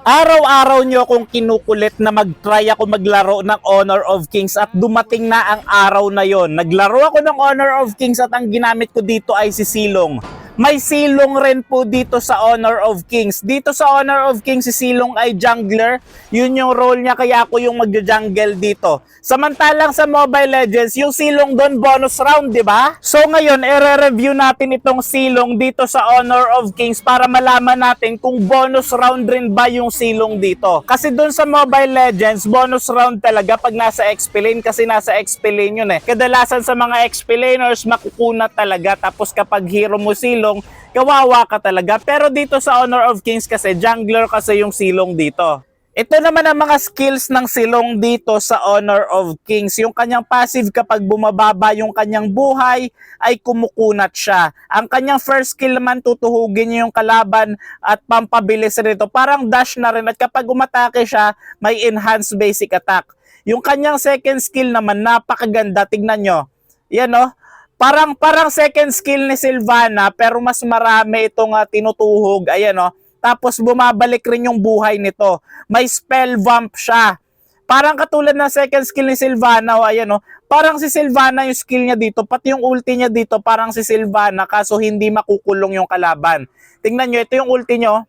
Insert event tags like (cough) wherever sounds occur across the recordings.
Araw-araw nyo akong kinukulit na mag-try ako maglaro ng Honor of Kings at dumating na ang araw na yon. Naglaro ako ng Honor of Kings at ang ginamit ko dito ay si Silong. May silong rin po dito sa Honor of Kings. Dito sa Honor of Kings, si Silong ay jungler. Yun yung role niya, kaya ako yung magja-jungle dito. Samantalang sa Mobile Legends, yung silong doon bonus round, di ba? So ngayon, i-review natin itong silong dito sa Honor of Kings para malaman natin kung bonus round rin ba yung silong dito. Kasi doon sa Mobile Legends, bonus round talaga pag nasa XP lane kasi nasa XP lane yun eh. Kadalasan sa mga XP laners, makukuna talaga. Tapos kapag hero mo silong, kawawa ka talaga. Pero dito sa Honor of Kings kasi, jungler kasi yung silong dito. Ito naman ang mga skills ng silong dito sa Honor of Kings. Yung kanyang passive kapag bumababa yung kanyang buhay ay kumukunat siya. Ang kanyang first skill naman tutuhugin niya yung kalaban at pampabilis rito. Parang dash na rin at kapag umatake siya may enhanced basic attack. Yung kanyang second skill naman napakaganda. Tignan nyo. Yan oh. Parang parang second skill ni Sylvana pero mas marami itong ah, tinutuhog. Ayan oh. Tapos bumabalik rin yung buhay nito. May spell vamp siya. Parang katulad ng second skill ni Sylvana, oh, ayan oh. Parang si Sylvana yung skill niya dito, pati yung ulti niya dito, parang si Sylvana kaso hindi makukulong yung kalaban. Tingnan nyo, ito yung ulti nyo.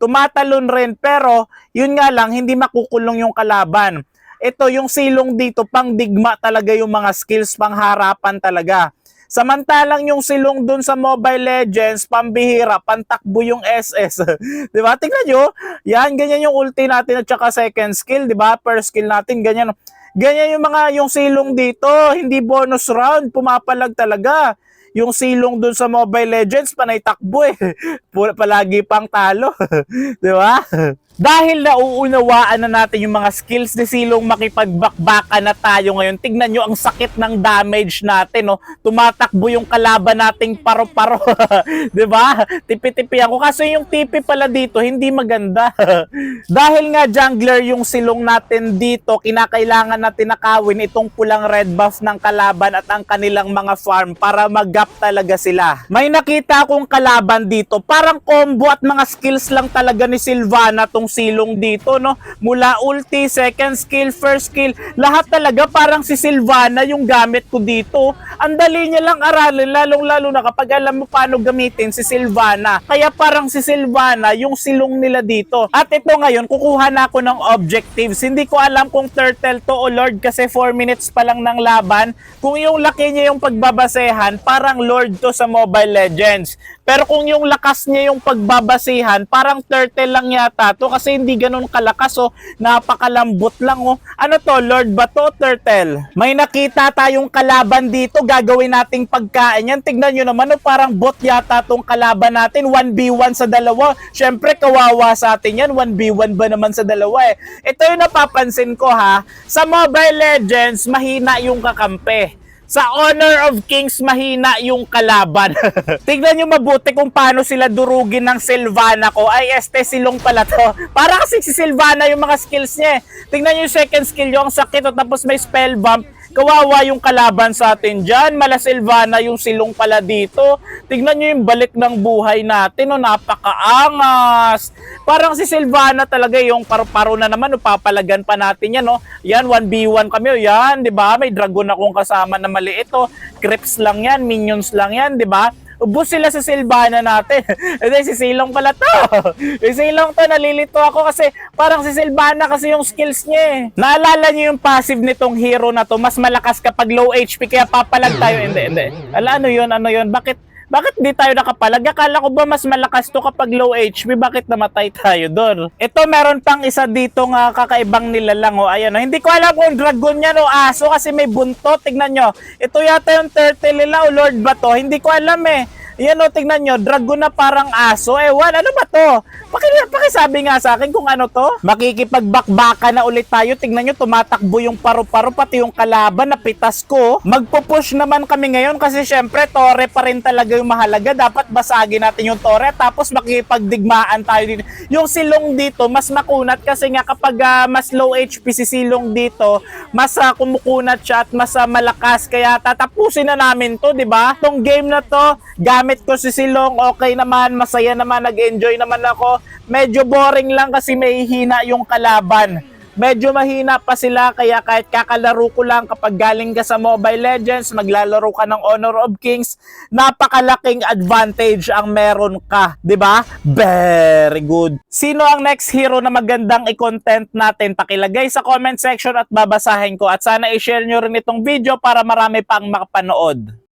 Tumatalon rin pero yun nga lang hindi makukulong yung kalaban. Ito yung silong dito pang digma talaga yung mga skills pang harapan talaga. Samantalang yung silong dun sa Mobile Legends, pambihira, pantakbo yung SS. (laughs) di ba? Tingnan nyo, yan, ganyan yung ulti natin at saka second skill, di ba? Per skill natin, ganyan. Ganyan yung mga, yung silong dito, hindi bonus round, pumapalag talaga. Yung silong dun sa Mobile Legends, panay takbo eh. (laughs) Palagi pang talo. (laughs) di ba? Dahil nauunawaan na natin yung mga skills ni Silong makipagbakbakan na tayo ngayon, tignan nyo ang sakit ng damage natin. No? Tumatakbo yung kalaban nating paro-paro. (laughs) ba? Tipi-tipi ako. Kaso yung tipi pala dito, hindi maganda. (laughs) Dahil nga jungler yung silong natin dito, kinakailangan natin nakawin itong pulang red buff ng kalaban at ang kanilang mga farm para mag-gap talaga sila. May nakita akong kalaban dito, parang combo at mga skills lang talaga ni Sylvana tong silong dito, no? Mula ulti, second skill, first skill, lahat talaga parang si Sylvana yung gamit ko dito. Ang dali niya lang aralin, lalong-lalo na kapag alam mo paano gamitin si Sylvana. Kaya parang si Sylvana yung silong nila dito. At ito ngayon, kukuha na ako ng objectives. Hindi ko alam kung turtle to o lord kasi 4 minutes pa lang ng laban. Kung yung laki niya yung pagbabasehan, parang lord to sa Mobile Legends. Pero kung yung lakas niya yung pagbabasihan, parang turtle lang yata to kasi hindi ganun kalakas oh. Napakalambot lang oh. Ano to, Lord ba to, turtle? May nakita tayong kalaban dito, gagawin nating pagkain yan. Tignan nyo naman oh, parang bot yata tong kalaban natin. 1v1 sa dalawa. Syempre, kawawa sa atin yan. 1v1 ba naman sa dalawa eh. Ito yung napapansin ko ha. Sa Mobile Legends, mahina yung kakampi. Sa Honor of Kings, mahina yung kalaban. (laughs) Tignan nyo mabuti kung paano sila durugin ng Sylvana ko. Ay, este silong pala to. (laughs) Para kasi si Sylvana yung mga skills niya. eh. Tignan nyo yung second skill yung sakit o tapos may spell bump. Kawawa yung kalaban sa atin dyan. Mala Silvana yung silong pala dito. Tignan nyo yung balik ng buhay natin. O, napakaangas. Parang si Silvana talaga yung paru-paro na naman. O, papalagan pa natin yan. O. Yan, 1v1 kami. O, yan, di ba? May dragon akong kasama na maliit. O. Crips lang yan, minions lang yan, di ba? Ubus sila sa Silvana natin. (laughs) Hindi, si Silong pala to. Si Silong to, nalilito ako kasi parang si Silvana kasi yung skills niya eh. Naalala niyo yung passive nitong hero na to, mas malakas kapag low HP kaya papalag tayo. Hindi, hindi. Ala, ano yun, ano yun? Bakit, bakit di tayo nakapalag? Akala ko ba mas malakas to kapag low HP? Bakit namatay tayo doon? Ito meron pang isa dito nga kakaibang nilalang. O, ayan, o. Hindi ko alam kung dragon yan o aso kasi may buntot. Tignan nyo. Ito yata yung turtle nila o lord ba to? Hindi ko alam eh. Yan o, tignan nyo, dragon na parang aso. Ewan, ano ba to? Paki, pakisabi nga sa akin kung ano to. Makikipagbakbaka na ulit tayo. Tignan nyo, tumatakbo yung paru-paro, pati yung kalaban na pitas ko. Magpo-push naman kami ngayon kasi syempre, tore pa rin talaga yung mahalaga. Dapat basagin natin yung tore, tapos makikipagdigmaan tayo din. Yung silong dito, mas makunat kasi nga kapag ah, mas low HP si silong dito, mas ah, kumukunat siya at mas ah, malakas. Kaya tatapusin na namin to, di ba? Tong game na to, gamit ko si silong, okay naman, masaya naman, nag-enjoy naman ako. Medyo boring lang kasi may hina yung kalaban. Medyo mahina pa sila kaya kahit kakalaro ko lang kapag galing ka sa Mobile Legends, maglalaro ka ng Honor of Kings, napakalaking advantage ang meron ka, 'di ba? Very good. Sino ang next hero na magandang i-content natin? Pakilagay sa comment section at babasahin ko at sana i-share nyo rin itong video para marami pang makapanood.